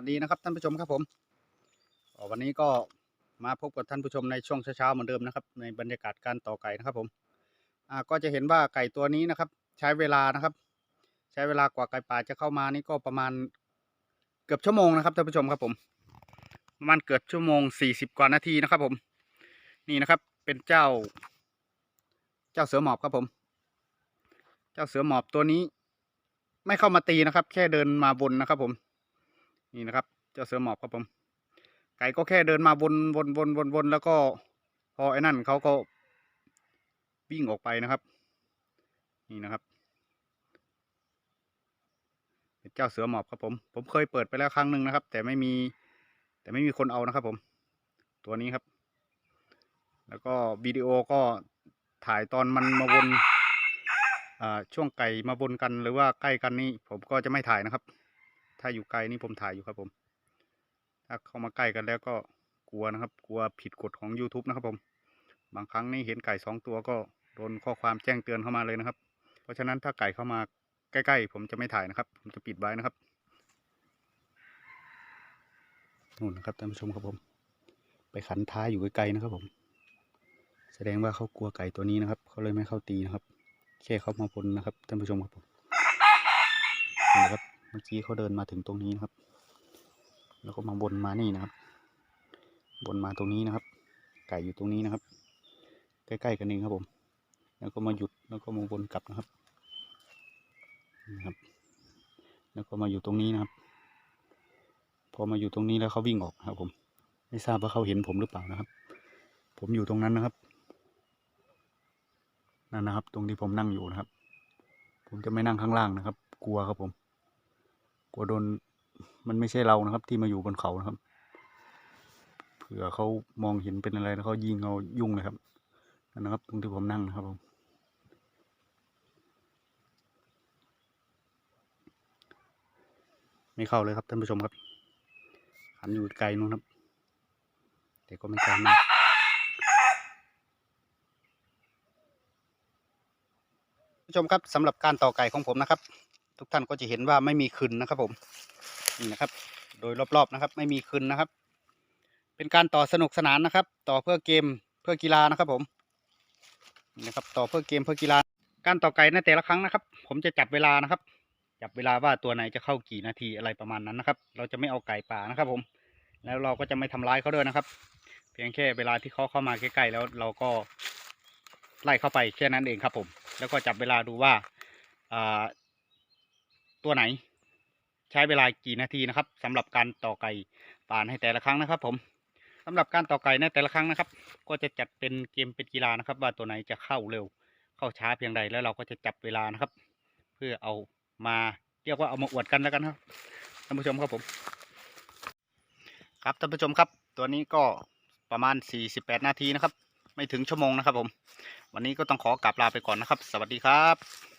วัสดีนะครับท่านผู้ชมครับผมวันนี้ก็มาพบกับท่านผู้ชมในช่วงเช้าๆเหมือนเดิมนะครับ ในบรรยากาศการต่อไก่นะครับผมก็จะเห็นว่าไก่ตัวนี้นะครับ ใช้เวลานะครับ ใช้เวลากว่าไก่ป่าจะเข้ามานี่ก็ประมาณเกือบชั่วโมงนะครับท่านผู้ชมครับผมประมาณเกือบชั่วโมงสี่สิบกว่านาทีนะครับผม นี่นะครับเป็นเจ้า เจ้าเสือหมอบครับผม เจ้าเสือหมอบตัวนี้ ไม่เข้ามาตีนะครับ แค่เดินมาวนนะครับผม นี่นะครับ เจ้าเสือหมอบครับผม ไก่ก็แค่เดินมาวนวนวนวนวนแล้วก็พอไอ้นั่นเขาก็วิ่งออกไปนะครับ นี่นะครับเจ้าเสือหมอบครับผม ผมเคยเปิดไปแล้วครั้งหนึ่งนะครับ แต่ไม่มี แต่ไม่มีคนเอานะครับผม ตัวนี้ครับ แล้วก็วิดีโอก็ถ่ายตอนมันมาวนช่วงไก่มาวนกันหรือว่าใกล้กันนี่ผมก็จะไม่ถ่ายนะครับ ถ้าอยู่ไกลนี่ผมถ่ายอยู่ครับผม ถ้าเข้ามาใกล้กันแล้วก็กลัวนะครับ กลัวผิดกฎของ YouTube นะครับผม บางครั้งนี่เห็นไก่สองตัวก็โดนข้อความแจ้งเตือนเข้ามาเลยนะครับ เพราะฉะนั้นถ้าไก่เข้ามาใกล้ๆ ผมจะไม่ถ่ายนะครับ ผมจะปิดไว้นะครับนู่นนะครับท่านผู้ชมครับผม ไปขันท้ายอยู่ไกลๆนะครับผม แสดงว่าเขากลัวไก่ตัวนี้นะครับ เขาเลยไม่เข้าตีนะครับแค่เข้ามาบนนะครับท่านผู้ชมครับผมนะครับ เมื่อกี้เขาเดินมาถึงตรงนี้นะครับ แล้วก็มาบนมานี่นะครับ บนมาตรงนี้นะครับ ไก่อยู่ตรงนี้นะครับ ใกล้ๆกันเองครับผม แล้วก็มาหยุดแล้วก็มาวนกลับนะครับนะครับ แล้วก็มาอยู่ตรงนี้นะครับ พอมาอยู่ตรงนี้แล้วเขาวิ่งออกครับ ผม ไม่ทราบว่าเขาเห็นผมหรือเปล่านะครับ ผมอยู่ตรงนั้นนะครับนั่นนะครับ ตรงที่ผมนั่งอยู่นะครับ ผมจะไม่นั่งข้างล่างนะครับ กลัวครับผม กลัวโดนมันไม่ใช่เรานะครับ ที่มาอยู่บนเขานะครับเผื่อเขามองเห็นเป็นอะไรแล้วเขายิงเอายุ่งเลยครับนนะครับ ตรงที่ผมนั่งนะครับผมไม่เข้าเลยครับท่านผู้ชมครับหันอยู่ไกลนู้นครับ แต่ก็ไม่ไกลมากผู้ชมครับสำหรับการต่อไก่ของผมนะครับ ทุกท่านก็จะเห็นว่าไม่มีคืนนะครับผมนี่นะครับ โดยรอบๆนะครับ ไม่มีคืนนะครับ เป็นการต่อสนุกสนานนะครับ ต่อเพื่อเกมเพื่อกีฬานะครับผมนะครับต่อเพื่อเกมเพื่อกีฬา การต่อไก่ในแต่ละครั้งนะครับ ผมจะจับเวลานะครับ จับเวลาว่าตัวไหนจะเข้ากี่นาทีอะไรประมาณนั้นนะครับ เราจะไม่เอาไก่ป่านะครับ ผม แล้วเราก็จะไม่ทำร้ายเขาด้วยนะครับ เพียงแค่เวลาที่เขาเข้ามาใกล้ๆแล้วเราก็ไล่เข้าไปแค่นั้นเองครับผม แล้วก็จับเวลาดูว่า ตัวไหน ใช้เวลากี่นาทีนะครับสำหรับการต่อไก่ป่านให้แต่ละครั้งนะครับ ผมสำหรับการต่อไก่ในแต่ละครั้งนะครับ ก็จะจัดเป็นเกมเป็นกีฬานะครับ ว่าตัวไหนจะเข้าเร็ว เข้าช้าเพียงใดแล้วเราก็จะจับเวลานะครับ เพื่อเอามาเรียกว่าเอามาอวดกันแล้วกันครับท่านผู้ชมครับผม ครับท่านผู้ชมครับ ตัวนี้ก็ประมาณ 48 นาทีนะครับ ไม่ถึงชั่วโมงนะครับผม วันนี้ก็ต้องขอกลับลาไปก่อนนะครับ สวัสดีครับ